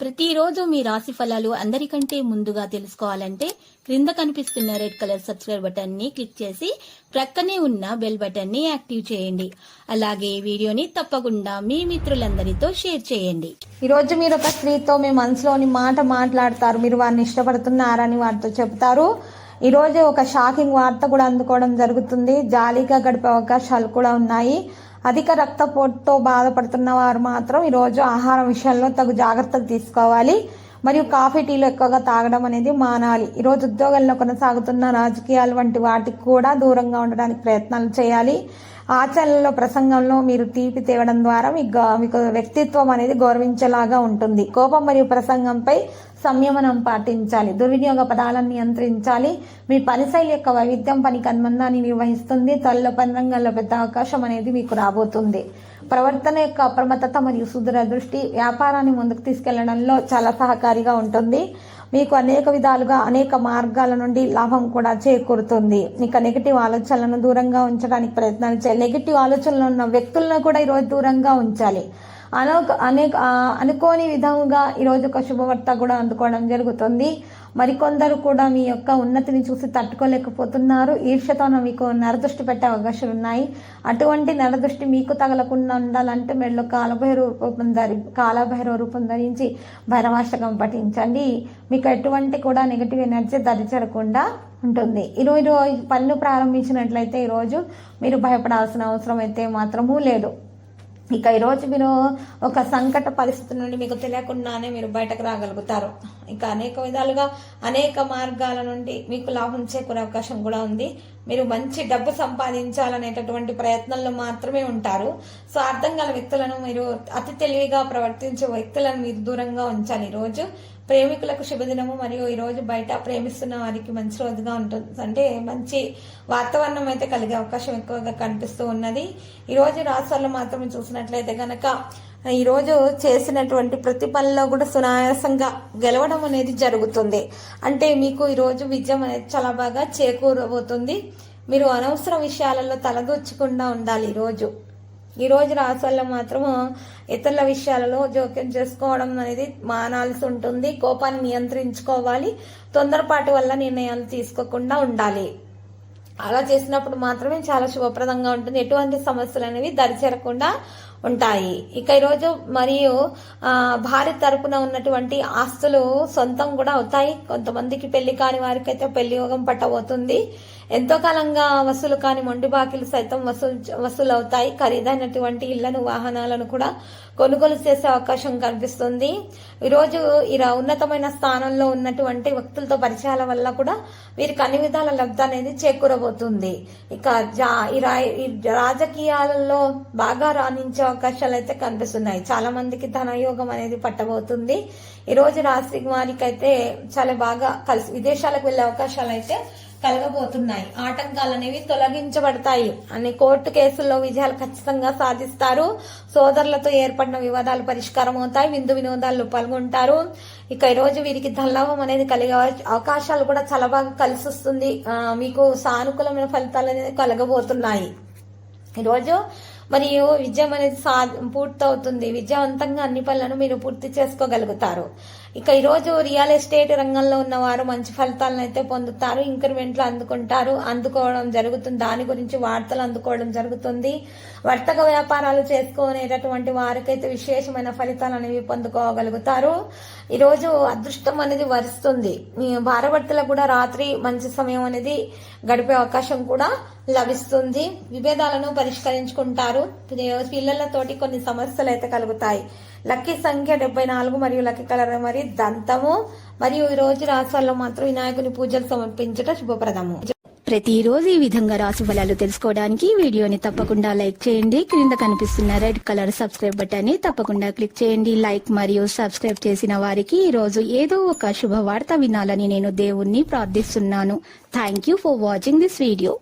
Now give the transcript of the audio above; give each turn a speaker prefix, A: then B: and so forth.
A: ప్రతిరోజు మీ రాశి ఫలాలు అందరికంటే ముందుగా తెలుసుకోవాలంటే క్రింద కనిపిస్తున్న రెడ్ కలర్ సబ్స్క్రైబ్ బటన్ని క్లిక్ చేసి ప్రక్కనే ఉన్న బెల్ బటన్ని యాక్టివ్ చేయండి. అలాగే ఈ వీడియోని తప్పకుండా మీ మిత్రులందరితో షేర్ చేయండి.
B: ఈరోజు మీరు ఒక స్త్రీతో మీ మనసులోని మాట మాట్లాడతారు. మీరు వారిని ఇష్టపడుతున్నారని వారితో చెప్తారు రోజు ఒక షాకింగ్ వార్త కూడా అందుకోవడం జరుగుతుంది. జాలీగా గడిపే అవకాశాలు కూడా ఉన్నాయి. అధిక రక్తపోటుతో బాధపడుతున్న వారు మాత్రం ఈరోజు ఆహారం విషయంలో తగు జాగ్రత్తలు తీసుకోవాలి. మరియు కాఫీ టీలు ఎక్కువగా తాగడం అనేది మానాలి. ఈరోజు ఉద్యోగాల్లో కొనసాగుతున్న రాజకీయాలు వంటి వాటికి కూడా దూరంగా ఉండడానికి ప్రయత్నాలు చేయాలి. ఆచరణలో ప్రసంగంలో మీరు తీపి తేవడం ద్వారా మీకు గ- మీకు వ్యక్తిత్వం అనేది గౌరవించేలాగా ఉంటుంది. కోపం మరియు ప్రసంగంపై సంయమనం పాటించాలి. దుర్వినియోగ పదాలను నియంత్రించాలి. మీ పని శైలి యొక్క వైవిధ్యం పనికి అనుబంధాన్ని నిర్వహిస్తుంది. త్వరలో పని రంగంలో పెద్ద అవకాశం అనేది మీకు రాబోతుంది. ప్రవర్తన యొక్క అప్రమత్తత మరియు సుదూర దృష్టి వ్యాపారాన్ని ముందుకు తీసుకెళ్ళడంలో చాలా సహకారిగా ఉంటుంది. మీకు అనేక విధాలుగా అనేక మార్గాల నుండి లాభం కూడా చేకూరుతుంది. ఇక నెగిటివ్ ఆలోచనలను దూరంగా ఉంచడానికి ప్రయత్నాలు చేయాలి. నెగిటివ్ ఆలోచనలు ఉన్న వ్యక్తులను కూడా ఈరోజు దూరంగా ఉంచాలి. అనోక అనేక అనుకోని విధంగా ఈరోజు ఒక శుభవార్త కూడా అందుకోవడం జరుగుతుంది. మరికొందరు కూడా మీ యొక్క ఉన్నతిని చూసి తట్టుకోలేకపోతున్నారు. ఈర్ష్యతో మీకు నరదృష్టి పెట్టే అవకాశాలు ఉన్నాయి. అటువంటి నరదృష్టి మీకు తగలకుండా ఉండాలంటే మెడలో కాలభైరవ రూపం ధరి కాలభైరవ రూపం ధరించి భైరవాష్టకం పఠించండి. మీకు ఎటువంటి కూడా నెగిటివ్ ఎనర్జీ దరిచరకుండా ఉంటుంది. ఈరోజు పన్ను ప్రారంభించినట్లయితే ఈరోజు మీరు భయపడాల్సిన అవసరం అయితే మాత్రము లేదు. ఇక ఈరోజు మీరు ఒక సంకట పరిస్థితి నుండి మీకు తెలియకుండానే మీరు బయటకు రాగలుగుతారు. ఇక అనేక విధాలుగా అనేక మార్గాల నుండి మీకు లాభం చేకూరే అవకాశం కూడా ఉంది. మీరు మంచి డబ్బు సంపాదించాలనేటటువంటి ప్రయత్నంలో మాత్రమే ఉంటారు. సో అర్థం గల వ్యక్తులను మీరు అతి తెలివిగా ప్రవర్తించే వ్యక్తులను మీరు దూరంగా ఉంచాలి ఈరోజు ప్రేమికులకు శుభదినము మరియు ఈరోజు బయట ప్రేమిస్తున్న వారికి మంచి రోజుగా ఉంటుంది. అంటే మంచి వాతావరణం అయితే కలిగే అవకాశం ఎక్కువగా కనిపిస్తూ ఉన్నది. ఈరోజు రాష్ట్రాల్లో మాత్రం చూసినట్లయితే కనుక ఈరోజు చేసినటువంటి ప్రతి పనిలో కూడా సునాయాసంగా గెలవడం అనేది జరుగుతుంది. అంటే మీకు ఈరోజు విజయం అనేది చాలా బాగా చేకూరబోతుంది. మీరు అనవసర విషయాలలో తలదూర్చకుండా ఉండాలి ఈరోజు ఈ రోజు రాసుల్లో మాత్రము ఇతరుల విషయాలలో జోక్యం చేసుకోవడం అనేది మానాల్సి ఉంటుంది. కోపాన్ని నియంత్రించుకోవాలి. తొందరపాటు వల్ల నిర్ణయాలు తీసుకోకుండా ఉండాలి. అలా చేసినప్పుడు మాత్రమే చాలా శుభప్రదంగా ఉంటుంది. ఎటువంటి సమస్యలు అనేవి దరిచేరకుండా ఉంటాయి. ఇక ఈరోజు మరియు భార్య తరపున ఉన్నటువంటి ఆస్తులు సొంతం కూడా అవుతాయి. కొంతమందికి పెళ్ళి కాని వారికి అయితే పెళ్ళి యోగం పట్టబోతుంది. ఎంతో కాలంగా వసూలు కాని మొండి బాకీలు సైతం వసూలు వసూలు అవుతాయి ఖరీదైనటువంటి ఇళ్ళను వాహనాలను కూడా కొనుగోలు చేసే అవకాశం కనిపిస్తుంది. ఈరోజు ఇలా ఉన్నతమైన స్థానంలో ఉన్నటువంటి వ్యక్తులతో పరిచయాల వల్ల కూడా వీరికి అన్ని విధాల లబ్ధి అనేది చేకూరబోతుంది. ఇక జా ఈ రా- ఈ రాజకీయాలలో బాగా రాణించే అవకాశాలు అయితే కనిపిస్తున్నాయి. చాలా మందికి ధనయోగం అనేది పట్టబోతుంది. ఈ రోజు రాశి వారికి అయితే చాలా బాగా కలిసి విదేశాలకు వెళ్ళే అవకాశాలు అయితే కలగబోతున్నాయి. ఆటంకాలు అనేవి తొలగించబడతాయి. అన్ని కోర్టు కేసుల్లో విజయాలు ఖచ్చితంగా సాధిస్తారు. సోదరులతో ఏర్పడిన వివాదాలు పరిష్కారం అవుతాయి. విందు వినోదాలు పాల్గొంటారు. ఇక ఈ రోజు వీరికి ధనలాభం అనేది కలిగే అవకాశాలు కూడా చాలా బాగా కలిసి వస్తుంది మీకు సానుకూలమైన ఫలితాలు అనేది కలగబోతున్నాయి. ఈరోజు మరియు విజయం అనేది సా పూర్తవుతుంది. విజయవంతంగా అన్ని పనులను మీరు పూర్తి చేసుకోగలుగుతారు. ఇక ఈరోజు రియల్ ఎస్టేట్ రంగంలో ఉన్న వారు మంచి ఫలితాలను అయితే పొందుతారు. ఇంక్రిమెంట్లు అందుకుంటారు. అందుకోవడం జరుగుతుంది. దాని గురించి వార్తలు అందుకోవడం జరుగుతుంది. వర్తక వ్యాపారాలు చేసుకునేటటువంటి వారికైతే విశేషమైన ఫలితాలు అనేవి పొందుకోగలుగుతారు. ఈరోజు అదృష్టం అనేది వరుస్తుంది. ఈ కూడా రాత్రి మంచి సమయం అనేది గడిపే అవకాశం కూడా లభిస్తుంది. విభేదాలను పరిష్కరించుకుంటారు. పిల్లలతోటి కొన్ని సమస్యలు అయితే కలుగుతాయి. లక్కీ సంఖ్య డెబ్బై నాలుగు మరియు లక్కీ కలర్ మరి దంతము. మరియు ఈ రోజు రాష్ట్రాల్లో మాత్రం వినాయకుని పూజలు సమర్పించట శుభప్రదము.
A: ప్రతిరోజు ఈ విధంగా రాశి ఫలాలు తెలుసుకోవడానికి వీడియోని తప్పకుండా లైక్ చేయండి. క్రింద కనిపిస్తున్న రెడ్ కలర్ సబ్స్క్రైబ్ బటన్ని తప్పకుండా క్లిక్ చేయండి. లైక్ మరియు సబ్స్క్రైబ్ చేసిన వారికి ఈ రోజు ఏదో ఒక శుభవార్త వినాలని నేను దేవుణ్ణి ప్రార్థిస్తున్నాను. Thank you for watching this video